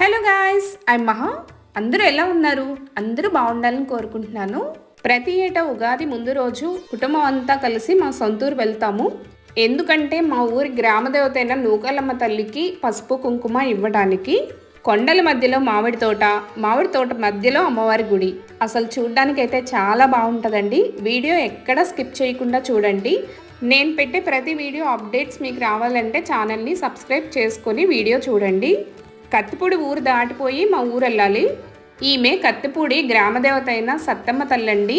Hello guys I మహా. అందరూ ఎలా ఉన్నారు? అందరూ బాగుండాలని కోరుకుంటున్నాను. ప్రతి ఏటా ఉగాది ముందు రోజు కుటుంబం అంతా కలిసి మా సొంతూరు వెళ్తాము. ఎందుకంటే మా ఊరి గ్రామదేవత అయిన నూకాలమ్మ తల్లికి పసుపు కుంకుమ ఇవ్వడానికి కొండల మధ్యలో మామిడి తోట మామిడి తోట మధ్యలో అమ్మవారి గుడి. అసలు చూడ్డానికైతే చాలా బాగుంటుందండి. వీడియో ఎక్కడ స్కిప్ చేయకుండా చూడండి. నేను పెట్టే ప్రతి వీడియో అప్డేట్స్ మీకు రావాలంటే ఛానల్ని సబ్స్క్రైబ్ చేసుకొని వీడియో చూడండి. కత్తిపూడి ఊరు దాటిపోయి మా ఊరు వెళ్ళాలి. ఈమె కత్తిపూడి గ్రామదేవత అయిన సత్తమ్మ తల్లండి.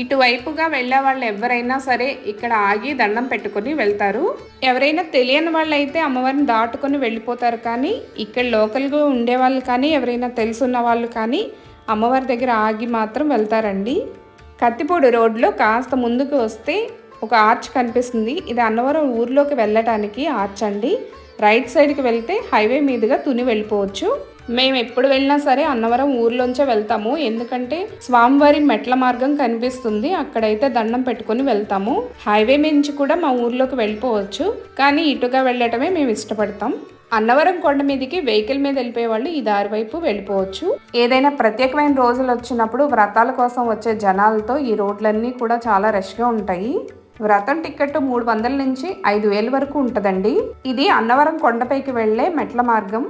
ఇటువైపుగా వెళ్ళే వాళ్ళు ఎవరైనా సరే ఇక్కడ ఆగి దండం పెట్టుకొని వెళ్తారు. ఎవరైనా తెలియని వాళ్ళు అయితే అమ్మవారిని దాటుకొని వెళ్ళిపోతారు కానీ ఇక్కడ లోకల్గా ఉండే వాళ్ళు కానీ ఎవరైనా తెలుసున్న వాళ్ళు కానీ అమ్మవారి దగ్గర ఆగి మాత్రం వెళ్తారండి. కత్తిపూడి రోడ్లో కాస్త ముందుకు వస్తే ఒక ఆర్చ్ కనిపిస్తుంది. ఇది అన్నవరం ఊర్లోకి వెళ్ళటానికి ఆర్చ్ అండి. రైట్ సైడ్కి వెళ్తే హైవే మీదుగా తుని వెళ్ళిపోవచ్చు. మేము ఎప్పుడు వెళ్ళినా సరే అన్నవరం ఊర్లోంచే వెళ్తాము. ఎందుకంటే స్వామివారి మెట్ల మార్గం కనిపిస్తుంది. అక్కడైతే దండం పెట్టుకుని వెళ్తాము. హైవే నుంచి కూడా మా ఊర్లోకి వెళ్ళిపోవచ్చు. కానీ ఇటుగా వెళ్ళటమే మేము ఇష్టపడతాం. అన్నవరం కొండ మీదకి వెహికల్ మీద వెళ్ళిపోయే వాళ్ళు ఈ దారి వైపు వెళ్ళిపోవచ్చు. ఏదైనా ప్రత్యేకమైన రోజులు వచ్చినప్పుడు వ్రతాల కోసం వచ్చే జనాలతో ఈ రోడ్లన్నీ కూడా చాలా రష్గా ఉంటాయి. వ్రతం టికెట్ మూడు వందల నుంచి ఐదు వేల వరకు ఉంటుందండి. ఇది అన్నవరం కొండపైకి వెళ్ళే మెట్ల మార్గం.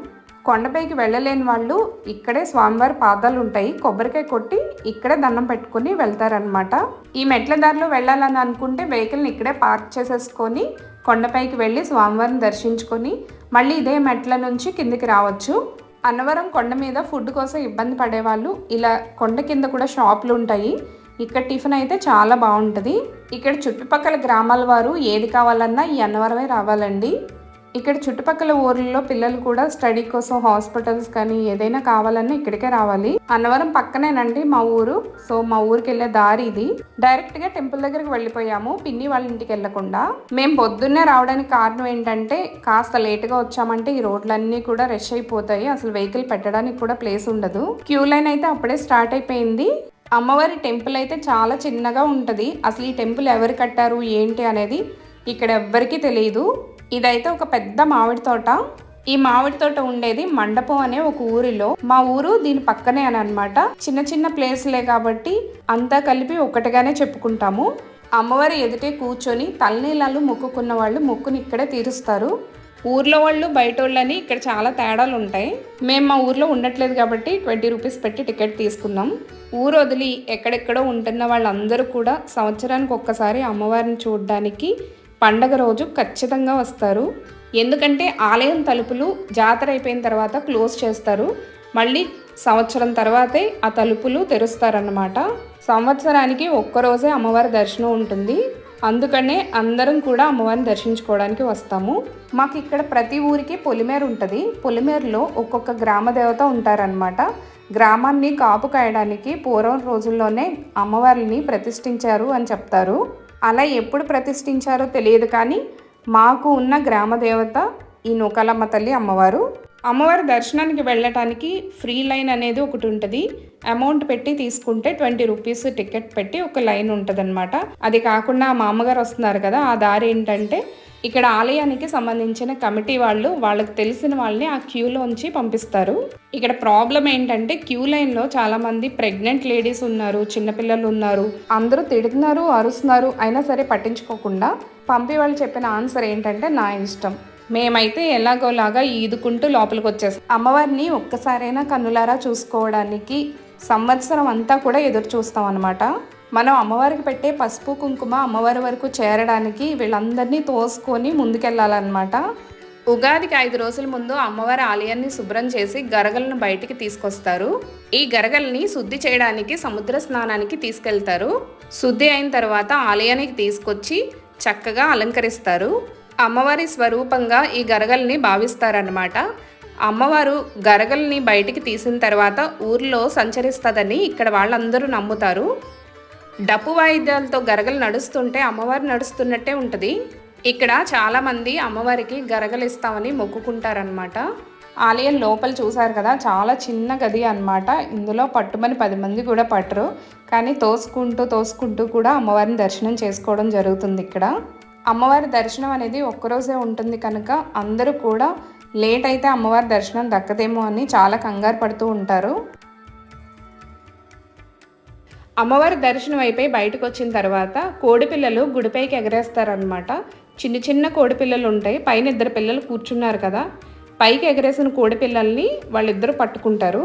కొండపైకి వెళ్ళలేని వాళ్ళు ఇక్కడే స్వామివారి పాదాలు ఉంటాయి. కొబ్బరికాయ కొట్టి ఇక్కడే దండం పెట్టుకుని వెళ్తారనమాట ఈ మెట్ల దారిలో వెళ్ళాలని అనుకుంటే వెహికల్ని ఇక్కడే పార్క్ చేసేసుకొని కొండపైకి వెళ్ళి స్వామివారిని దర్శించుకొని మళ్ళీ ఇదే మెట్ల నుంచి కిందికి రావచ్చు. అన్నవరం కొండ మీద ఫుడ్ కోసం ఇబ్బంది పడేవాళ్ళు ఇలా కొండ కింద కూడా షాపులు ఉంటాయి. ఇక్కడ టిఫిన్ అయితే చాలా బాగుంటుంది. ఇక్కడ చుట్టుపక్కల గ్రామాల వారు ఏది కావాలన్నా ఈ అన్నవరమే రావాలండి. ఇక్కడ చుట్టుపక్కల ఊర్లలో పిల్లలు కూడా స్టడీ కోసం హాస్పిటల్స్ కానీ ఏదైనా కావాలన్నా ఇక్కడికే రావాలి. అన్నవరం పక్కనేనండి మా ఊరు. సో మా ఊరికి వెళ్ళే దారి ఇది. డైరెక్ట్గా టెంపుల్ దగ్గరికి వెళ్ళిపోయాము. పిన్ని వాళ్ళ ఇంటికి వెళ్ళకుండా మేము పొద్దున్నే రావడానికి కారణం ఏంటంటే కాస్త లేట్గా వచ్చామంటే ఈ రోడ్లన్నీ కూడా రష్ అయిపోతాయి. అసలు వెహికల్ పెట్టడానికి కూడా ప్లేస్ ఉండదు. క్యూ లైన్ అయితే అప్పుడే స్టార్ట్ అయిపోయింది. అమ్మవారి టెంపుల్ అయితే చాలా చిన్నగా ఉంటుంది. అసలు ఈ టెంపుల్ ఎవరు కట్టారు ఏంటి అనేది ఇక్కడ ఎవ్వరికీ తెలియదు ఇదైతే ఒక పెద్ద మామిడి తోట. ఈ మామిడి తోట ఉండేది మండపం అనే ఒక ఊరిలో. మా ఊరు దీని పక్కనే అని అనమాట చిన్న చిన్న ప్లేస్లే కాబట్టి అంతా కలిపి ఒకటిగానే చెప్పుకుంటాము. అమ్మవారి ఎదుటే కూర్చొని తలనీళ్ళలు మొక్కుకున్న వాళ్ళు మొక్కుని ఇక్కడే తీరుస్తారు. ఊర్లో వాళ్ళు బయట వాళ్ళని ఇక్కడ చాలా తేడాలు ఉంటాయి. మేము మా ఊర్లో ఉండట్లేదు కాబట్టి ట్వంటీ రూపీస్ పెట్టి టికెట్ తీసుకున్నాం. ఊరు వదిలి ఎక్కడెక్కడో ఉంటున్న వాళ్ళందరూ కూడా సంవత్సరానికి ఒక్కసారి అమ్మవారిని చూడడానికి పండగ రోజు ఖచ్చితంగా వస్తారు. ఎందుకంటే ఆలయం తలుపులు జాతర అయిపోయిన తర్వాత క్లోజ్ చేస్తారు. మళ్ళీ సంవత్సరం తర్వాతే ఆ తలుపులు తెరుస్తారన్నమాట. సంవత్సరానికి ఒక్కరోజే అమ్మవారి దర్శనం ఉంటుంది. అందుకనే అందరం కూడా అమ్మవారిని దర్శించుకోవడానికి వస్తాము. మాకు ఇక్కడ ప్రతి ఊరికి పొలిమేర ఉంటుంది. పొలిమేరలో ఒక్కొక్క గ్రామ దేవత ఉంటారనమాట గ్రామాన్ని కాపు కాయడానికి పూర్వం రోజుల్లోనే అమ్మవారిని ప్రతిష్ఠించారు అని చెప్తారు. అలా ఎప్పుడు ప్రతిష్ఠించారో తెలియదు కానీ మాకు ఉన్న గ్రామ దేవత ఈ నూకాలమ్మ తల్లి అమ్మవారు. అమ్మవారి దర్శనానికి వెళ్ళటానికి ఫ్రీ లైన్ అనేది ఒకటి ఉంటుంది. అమౌంట్ పెట్టి తీసుకుంటే ట్వంటీ రూపీస్ టికెట్ పెట్టి ఒక లైన్ ఉంటుంది అది కాకుండా మా అమ్మగారు వస్తున్నారు కదా ఆ దారి ఏంటంటే ఇక్కడ ఆలయానికి సంబంధించిన కమిటీ వాళ్ళు వాళ్ళకి తెలిసిన వాళ్ళని ఆ క్యూలోంచి పంపిస్తారు. ఇక్కడ ప్రాబ్లం ఏంటంటే క్యూ లైన్లో చాలా మంది ప్రెగ్నెంట్ లేడీస్ ఉన్నారు చిన్నపిల్లలు ఉన్నారు అందరూ తిడుతున్నారు అరుస్తున్నారు అయినా సరే పట్టించుకోకుండా పంపి వాళ్ళు చెప్పిన ఆన్సర్ ఏంటంటే నా ఇష్టం. మేమైతే ఎలాగోలాగా ఈదుకుంటూ లోపలికి వచ్చేసాం అమ్మవారిని ఒక్కసారైనా కన్నులారా చూసుకోవడానికి సంవత్సరం అంతా కూడా ఎదురు చూస్తాం అనమాట మనం అమ్మవారికి పెట్టే పసుపు కుంకుమ అమ్మవారి వరకు చేరడానికి వీళ్ళందరినీ తోసుకొని ముందుకెళ్ళాలన్నమాట. ఉగాదికి ఐదు రోజుల ముందు అమ్మవారి ఆలయాన్ని శుభ్రం చేసి గరగలను బయటికి తీసుకొస్తారు. ఈ గరగల్ని శుద్ధి చేయడానికి సముద్ర స్నానానికి తీసుకెళ్తారు. శుద్ధి అయిన తర్వాత ఆలయానికి తీసుకొచ్చి చక్కగా అలంకరిస్తారు. అమ్మవారి స్వరూపంగా ఈ గరగల్ని భావిస్తారన్నమాట. అమ్మవారు గరగల్ని బయటికి తీసిన తర్వాత ఊర్లో సంచరిస్తుందని ఇక్కడ వాళ్ళందరూ నమ్ముతారు. డప్పు వాయిద్యాలతో గరగలు నడుస్తుంటే అమ్మవారు నడుస్తున్నట్టే ఉంటుంది. ఇక్కడ చాలామంది అమ్మవారికి గరగలు ఇస్తామని మొక్కుకుంటారనమాట ఆలయం లోపల చూశారు కదా చాలా చిన్న గది అనమాట ఇందులో పట్టుమని పది మంది కూడా పట్టరు. కానీ తోసుకుంటూ తోసుకుంటూ కూడా అమ్మవారిని దర్శనం చేసుకోవడం జరుగుతుంది ఇక్కడ. అమ్మవారి దర్శనం అనేది ఒక్కరోజే ఉంటుంది కనుక అందరూ కూడా లేట్ అయితే అమ్మవారి దర్శనం దక్కదేమో అని చాలా కంగారు పడుతూ ఉంటారు. అమ్మవారి దర్శనం అయిపోయి బయటకు వచ్చిన తర్వాత కోడిపిల్లలు గుడిపైకి ఎగరేస్తారనమాట చిన్న చిన్న కోడిపిల్లలు ఉంటాయి. పైన ఇద్దరు పిల్లలు కూర్చున్నారు కదా. పైకి ఎగరేసిన కోడిపిల్లల్ని వాళ్ళిద్దరూ పట్టుకుంటారు.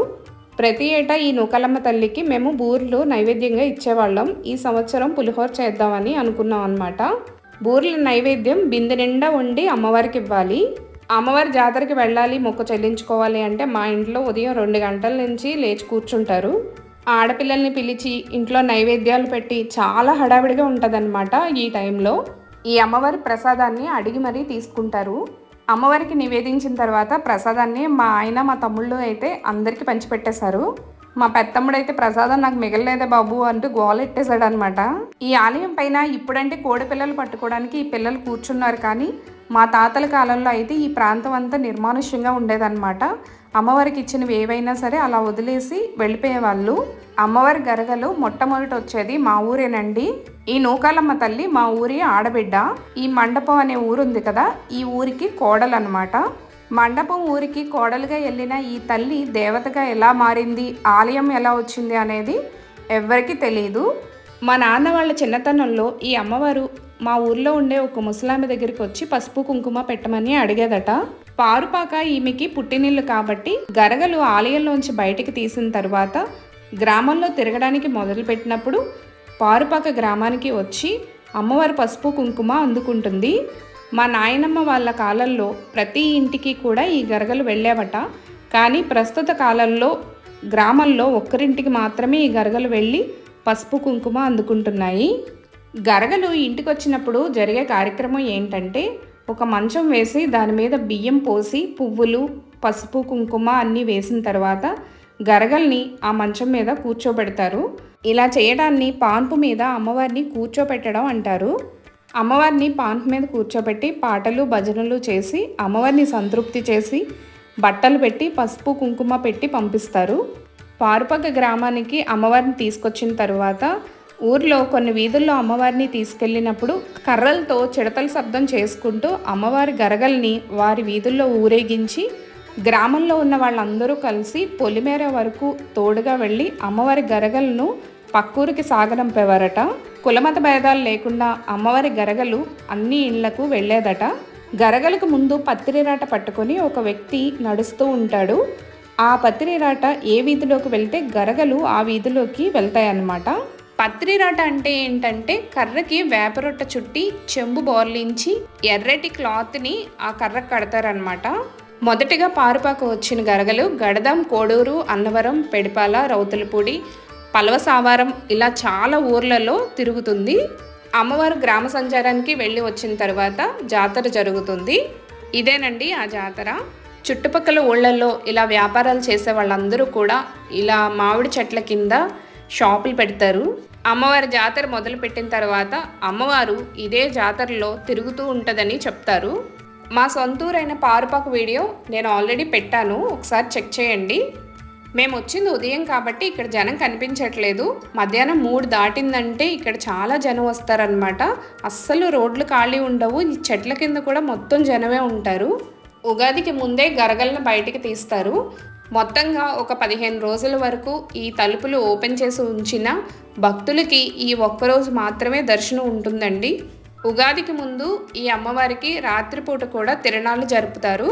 ప్రతి ఏటా ఈ నూకలమ్మ తల్లికి మేము బూర్లు నైవేద్యంగా ఇచ్చేవాళ్ళం. ఈ సంవత్సరం పులిహోర చేద్దామని అనుకున్నాం అనమాట బూర్ల నైవేద్యం బిందె నిండా వండి అమ్మవారికి ఇవ్వాలి. అమ్మవారి జాతరకి వెళ్ళాలి మొక్కు చెల్లించుకోవాలి అంటే మా ఇంట్లో ఉదయం రెండు గంటల నుంచి లేచి కూర్చుంటారు. ఆడపిల్లల్ని పిలిచి ఇంట్లో నైవేద్యాలు పెట్టి చాలా హడావిడిగా ఉంటుందన్నమాట ఈ టైంలో. ఈ అమ్మవారి ప్రసాదాన్ని అడిగి మరీ తీసుకుంటారు. అమ్మవారికి నివేదించిన తర్వాత ప్రసాదాన్ని మా ఆయన మా తమ్ముళ్ళు అయితే అందరికీ పంచిపెట్టేశారు. మా పెత్తమ్ముడైతే ప్రసాదం నాకు మిగలలేదే బాబు అంటూ గోలెట్టేశాడు అనమాట ఈ ఆలయం పైన ఇప్పుడంటే కోడి పిల్లలు పట్టుకోవడానికి ఈ పిల్లలు కూర్చున్నారు కానీ మా తాతల కాలంలో అయితే ఈ ప్రాంతం అంతా నిర్మానుష్యంగా ఉండేదన్నమాట. అమ్మవారికి ఇచ్చినవి ఏవైనా సరే అలా వదిలేసి వెళ్ళిపోయేవాళ్ళు. అమ్మవారి గరగలు మొట్టమొదటి వచ్చేది మా ఊరేనండి. ఈ నూకాలమ్మ తల్లి మా ఊరి ఆడబిడ్డ. ఈ మండపం అనే ఊరుంది కదా ఈ ఊరికి కోడలు అనమాట మండపం ఊరికి కోడలుగా వెళ్ళిన ఈ తల్లి దేవతగా ఎలా మారింది? ఆలయం ఎలా వచ్చింది అనేది ఎవ్వరికీ తెలియదు మా నాన్న వాళ్ళ చిన్నతనంలో ఈ అమ్మవారు మా ఊర్లో ఉండే ఒక ముసలామె దగ్గరికి వచ్చి పసుపు కుంకుమ పెట్టమని అడిగేదట. పారుపాక ఈమెకి పుట్టినిల్లు కాబట్టి గరగలు ఆలయంలోంచి బయటికి తీసిన తర్వాత గ్రామంలో తిరగడానికి మొదలుపెట్టినప్పుడు పారుపాక గ్రామానికి వచ్చి అమ్మవారి పసుపు కుంకుమ అందుకుంటుంది. మా నాయనమ్మ వాళ్ళ కాలంలో ప్రతి ఇంటికి కూడా ఈ గరగలు వెళ్ళేవట. కానీ ప్రస్తుత కాలంలో గ్రామంలో ఒక్కరింటికి మాత్రమే ఈ గరగలు వెళ్ళి పసుపు కుంకుమ అందుకుంటున్నాయి. గరగలు ఇంటికి వచ్చినప్పుడు జరిగే కార్యక్రమం ఏంటంటే ఒక మంచం వేసి దాని మీద బియ్యం పోసి పువ్వులు పసుపు కుంకుమ అన్నీ వేసిన తర్వాత గరగల్ని ఆ మంచం మీద కూర్చోబెడతారు. ఇలా చేయడాన్ని పాన్పు మీద అమ్మవారిని కూర్చోబెట్టడం అంటారు. అమ్మవారిని పాన్పు మీద కూర్చోబెట్టి పాటలు భజనలు చేసి అమ్మవారిని సంతృప్తి చేసి బట్టలు పెట్టి పసుపు కుంకుమ పెట్టి పంపిస్తారు. పారుపక్క గ్రామానికి అమ్మవారిని తీసుకొచ్చిన తర్వాత ఊర్లో కొన్ని వీధుల్లో అమ్మవారిని తీసుకెళ్ళినప్పుడు కర్రలతో చిడతల శబ్దం చేసుకుంటూ అమ్మవారి గరగల్ని వారి వీధుల్లో ఊరేగించి గ్రామంలో ఉన్న వాళ్ళందరూ కలిసి పొలిమేర వరకు తోడుగా వెళ్ళి అమ్మవారి గరగలను పక్కూరికి సాగనంపేవారట. కులమత భేదాలు లేకుండా అమ్మవారి గరగలు అన్ని ఇళ్ళకు వెళ్ళేదట. గరగలకు ముందు పత్తిరిరాట పట్టుకొని ఒక వ్యక్తి నడుస్తూ ఉంటాడు. ఆ పత్రిరాట ఏ వీధిలోకి వెళ్తే గరగలు ఆ వీధిలోకి వెళ్తాయన్నమాట. పత్రిరాట అంటే ఏంటంటే కర్రకి వేపరొట్ట చుట్టి చెంబు బోర్లించి ఎర్రటి క్లాత్ని ఆ కర్రకు కడతారనమాట మొదటిగా పారుపాక వచ్చిన గరగలు గడదాం కోడూరు అన్నవరం పెడిపాల రౌతులపూడి పలవసావారం ఇలా చాలా ఊర్లలో తిరుగుతుంది. అమ్మవారు గ్రామ సంచారానికి వెళ్ళి వచ్చిన తర్వాత జాతర జరుగుతుంది. ఇదేనండి ఆ జాతర. చుట్టుపక్కల ఊళ్ళల్లో ఇలా వ్యాపారాలు చేసే వాళ్ళందరూ కూడా ఇలా మామిడి చెట్ల కింద షాపులు పెడతారు. అమ్మవారి జాతర మొదలు పెట్టిన తర్వాత అమ్మవారు ఇదే జాతరలో తిరుగుతూ ఉంటుందని చెప్తారు. మా సొంతూరైన పారుపాకు వీడియో నేను ఆల్రెడీ పెట్టాను. ఒకసారి చెక్ చేయండి. మేము వచ్చింది ఉదయం కాబట్టి ఇక్కడ జనం కనిపించట్లేదు. మధ్యాహ్నం మూడు దాటిందంటే ఇక్కడ చాలా జనం వస్తారనమాట అస్సలు రోడ్లు ఖాళీ ఉండవు. ఈ చెట్ల కింద కూడా మొత్తం జనమే ఉంటారు. ఉగాదికి ముందే గరగలను బయటికి తీస్తారు. మొత్తంగా ఒక పదిహేను రోజుల వరకు ఈ తలుపులు ఓపెన్ చేసి ఉంచిన భక్తులకి ఈ ఒక్కరోజు మాత్రమే దర్శనం ఉంటుందండి. ఉగాదికి ముందు ఈ అమ్మవారికి రాత్రిపూట కూడా తిరణాలు జరుపుతారు.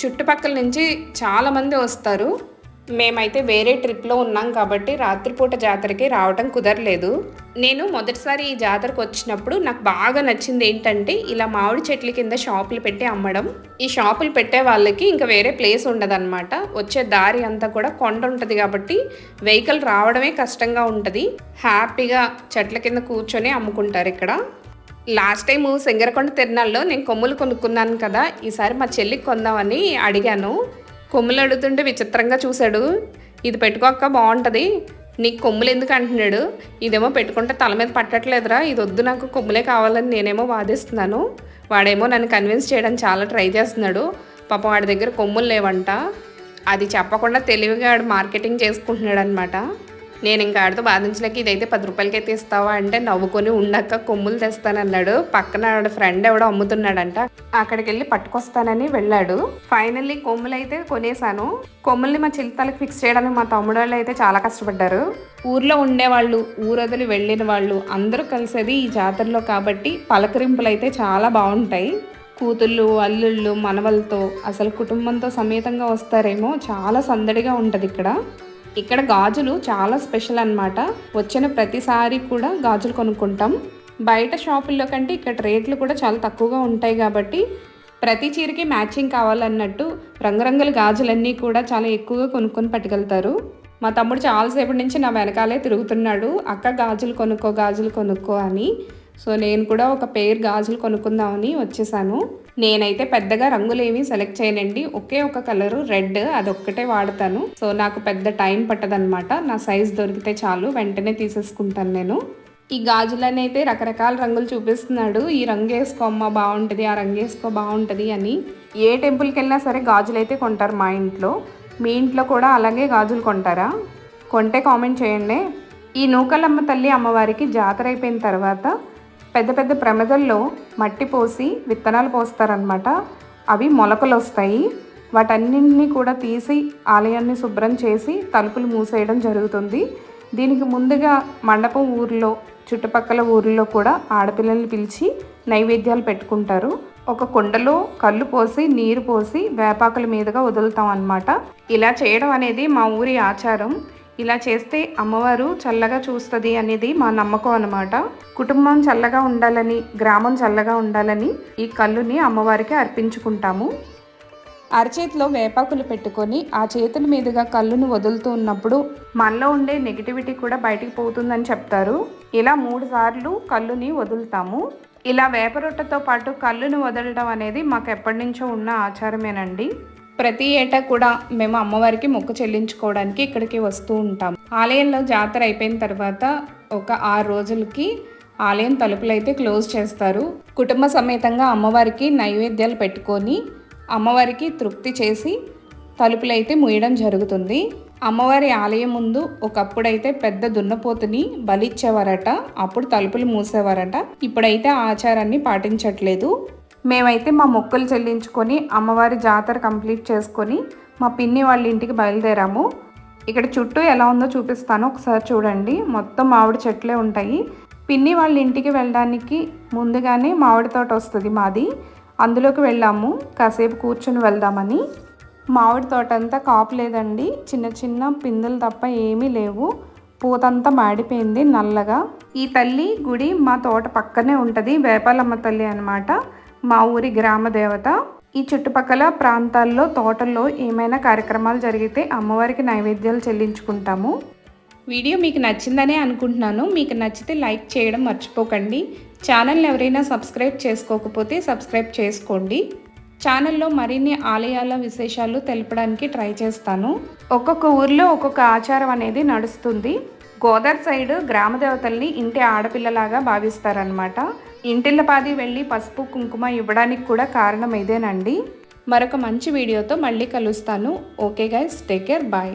చుట్టుపక్కల నుంచి చాలామంది వస్తారు. మేమైతే వేరే ట్రిప్లో ఉన్నాం కాబట్టి రాత్రిపూట జాతరకి రావటం కుదరలేదు. నేను మొదటిసారి ఈ జాతరకు వచ్చినప్పుడు నాకు బాగా నచ్చింది ఏంటంటే ఇలా మామిడి చెట్ల కింద షాపులు పెట్టి అమ్మడం. ఈ షాపులు పెట్టే వాళ్ళకి ఇంకా వేరే ప్లేస్ ఉండదన్నమాట. వచ్చే దారి అంతా కూడా కొండ ఉంటుంది కాబట్టి వెహికల్ రావడమే కష్టంగా ఉంటుంది. హ్యాపీగా చెట్ల కింద కూర్చొని అమ్ముకుంటారు ఇక్కడ. లాస్ట్ టైము సింగరకొండ తిరునాళ్ళలో నేను కొమ్ములు కొనుక్కున్నాను కదా ఈసారి మా చెల్లికి కొందామని అడిగాను. కొమ్ములు అడుగుతుంటే విచిత్రంగా చూశాడు. ఇది పెట్టుకోక బాగుంటుంది. నీకు కొమ్ములు ఎందుకు అంటున్నాడు? ఇదేమో పెట్టుకుంటే తల మీద పట్టట్లేదురా. ఇది వద్దు నాకు కొమ్ములే కావాలని నేనేమో వాదిస్తున్నాను. వాడేమో నన్ను కన్విన్స్ చేయడానికి చాలా ట్రై చేస్తున్నాడు. పాపం వాడి దగ్గర కొమ్ములు లేవంట. అది చెప్పకుండా తెలివిగా వాడు మార్కెటింగ్ చేసుకుంటున్నాడు అనమాట నేను ఇంకా ఆడితో బాధించలేక ఇదైతే పది రూపాయలకి అయితే ఇస్తావా అంటే నవ్వుకొని ఉండక కొమ్ములు తెస్తానన్నాడు. పక్కన ఆడ ఫ్రెండ్ ఎవడో అమ్ముతున్నాడంట. అక్కడికి వెళ్ళి పట్టుకొస్తానని వెళ్ళాడు. ఫైనల్లీ కొమ్ములు అయితే కొనేసాను కొమ్ముల్ని మా చిలుతలకు ఫిక్స్ చేయడానికి మా తమ్ముడు వాళ్ళు అయితే చాలా కష్టపడ్డారు. ఊర్లో ఉండేవాళ్ళు ఊరొదిలి వెళ్ళిన వాళ్ళు అందరూ కలిసేది ఈ జాతరలో కాబట్టి పలకరింపులు అయితే చాలా బాగుంటాయి. కూతుళ్ళు అల్లుళ్ళు మనవలతో అసలు కుటుంబంతో సమేతంగా వస్తారేమో చాలా సందడిగా ఉంటుంది ఇక్కడ. ఇక్కడ గాజులు చాలా స్పెషల్ అన్నమాట. వచ్చిన ప్రతిసారి కూడా గాజులు కొనుక్కుంటాం. బయట షాపుల్లో కంటే ఇక్కడ రేట్లు కూడా చాలా తక్కువగా ఉంటాయి కాబట్టి ప్రతి చీరకి మ్యాచింగ్ కావాలన్నట్టు రంగురంగుల గాజులన్నీ కూడా చాలా ఎక్కువగా కొనుక్కొని పట్టుకెళ్తారు. మా తమ్ముడు చాలాసేపటి నుంచి నా వెనకాలే తిరుగుతున్నాడు. అక్క గాజులు కొనుక్కో గాజులు కొనుక్కో అని. సో నేను కూడా ఒక పేరు గాజులు కొనుక్కుందామని వచ్చేసాను. నేనైతే పెద్దగా రంగులేమి సెలెక్ట్ చేయనండి. ఒకే ఒక కలరు రెడ్ అదొక్కటే వాడతాను. సో నాకు పెద్ద టైం పట్టదనమాట నా సైజ్ దొరికితే చాలు వెంటనే తీసేసుకుంటాను నేను. ఈ గాజులని అయితే రకరకాల రంగులు చూపిస్తున్నాడు. ఈ రంగు వేసుకో అమ్మ బాగుంటుంది ఆ రంగు వేసుకో బాగుంటుంది అని. ఏ టెంపుల్కి వెళ్ళినా సరే గాజులు అయితే కొంటారు మా ఇంట్లో. మీ ఇంట్లో కూడా అలాగే గాజులు కొంటారా? కొంటే కామెంట్ చేయండి. ఈ నూకలమ్మ తల్లి అమ్మవారికి జాతర అయిపోయిన తర్వాత పెద్ద పెద్ద ప్రమిదల్లో మట్టి పోసి విత్తనాలు పోస్తారనమాట అవి మొలకలు వస్తాయి వాటన్నింటినీ కూడా తీసి ఆలయాన్ని శుభ్రం చేసి తలుపులు మూసేయడం జరుగుతుంది. దీనికి ముందుగా మండపం ఊరిలో చుట్టుపక్కల ఊరిలో కూడా ఆడపిల్లల్ని పిలిచి నైవేద్యాలు పెట్టుకుంటారు. ఒక కుండలో కళ్ళు పోసి నీరు పోసి వేపాకుల మీదుగా వదులుతాం అన్నమాట ఇలా చేయడం అనేది మా ఊరి ఆచారం. ఇలా చేస్తే అమ్మవారు చల్లగా చూస్తుంది అనేది మా నమ్మకం అనమాట కుటుంబం చల్లగా ఉండాలని గ్రామం చల్లగా ఉండాలని ఈ కళ్ళుని అమ్మవారికి అర్పించుకుంటాము. అరచేతిలో వేపాకులు పెట్టుకొని ఆ చేతుల మీదుగా కళ్ళును వదులుతూ ఉన్నప్పుడు మనలో ఉండే నెగిటివిటీ కూడా బయటికి పోతుందని చెప్తారు. ఇలా మూడు సార్లు కళ్ళుని వదులుతాము. ఇలా వేపరొట్టతో పాటు కళ్ళును వదలడం అనేది మాకు ఎప్పటి నుంచో ఉన్న ఆచారమేనండి. ప్రతి ఏటా కూడా మేము అమ్మవారికి మొక్కు చెల్లించుకోవడానికి ఇక్కడికి వస్తూ ఉంటాం. ఆలయంలో జాతర అయిపోయిన తర్వాత ఒక ఆరు రోజులకి ఆలయం తలుపులు అయితే క్లోజ్ చేస్తారు. కుటుంబ సమేతంగా అమ్మవారికి నైవేద్యాలు పెట్టుకొని అమ్మవారికి తృప్తి చేసి తలుపులైతే మూయడం జరుగుతుంది. అమ్మవారి ఆలయం ముందు ఒకప్పుడైతే పెద్ద దున్నపోతుని బలిచ్చేవారట అప్పుడు తలుపులు మూసేవారట. ఇప్పుడైతే ఆచారాన్ని పాటించట్లేదు. మేమైతే మా మొక్కులు చెల్లించుకొని అమ్మవారి జాతర కంప్లీట్ చేసుకొని మా పిన్ని వాళ్ళ ఇంటికి బయలుదేరాము. ఇక్కడ చుట్టూ ఎలా ఉందో చూపిస్తాను. ఒకసారి చూడండి. మొత్తం మామిడి చెట్లే ఉంటాయి. పిన్ని వాళ్ళ ఇంటికి వెళ్ళడానికి ముందుగానే మామిడి తోట వస్తుంది మాది. అందులోకి వెళ్ళాము. కాసేపు కూర్చుని వెళ్దామని. మామిడి తోట అంతా కాపు లేదండి. చిన్న చిన్న పిందులు తప్ప ఏమీ లేవు. పూతంతా మాడిపోయింది నల్లగా. ఈ తల్లి గుడి మా తోట పక్కనే ఉంటుంది. వేపాలమ్మ తల్లి అనమాట మా ఊరి గ్రామ దేవత. ఈ చుట్టుపక్కల ప్రాంతాల్లో తోటల్లో ఏమైనా కార్యక్రమాలు జరిగితే అమ్మవారికి నైవేద్యాలు చెల్లించుకుంటాము. వీడియో మీకు నచ్చిందనే అనుకుంటున్నాను. మీకు నచ్చితే లైక్ చేయడం మర్చిపోకండి. ఛానల్ని ఎవరైనా సబ్స్క్రైబ్ చేసుకోకపోతే సబ్స్క్రైబ్ చేసుకోండి. ఛానల్లో మరిన్ని ఆలయాల విశేషాలు తెలపడానికి ట్రై చేస్తాను. ఒక్కొక్క ఊర్లో ఒక్కొక్క ఆచారం అనేది నడుస్తుంది. గోదావరి సైడ్ గ్రామ దేవతల్ని ఇంటి ఆడపిల్లలాగా భావిస్తారనమాట ఇంటిల్లపాది వెళ్ళి పసుపు కుంకుమ ఇవ్వడానికి కూడా కారణం ఇదేనండి. మరొక మంచి వీడియోతో మళ్ళీ కలుస్తాను. Okay guys take care bye.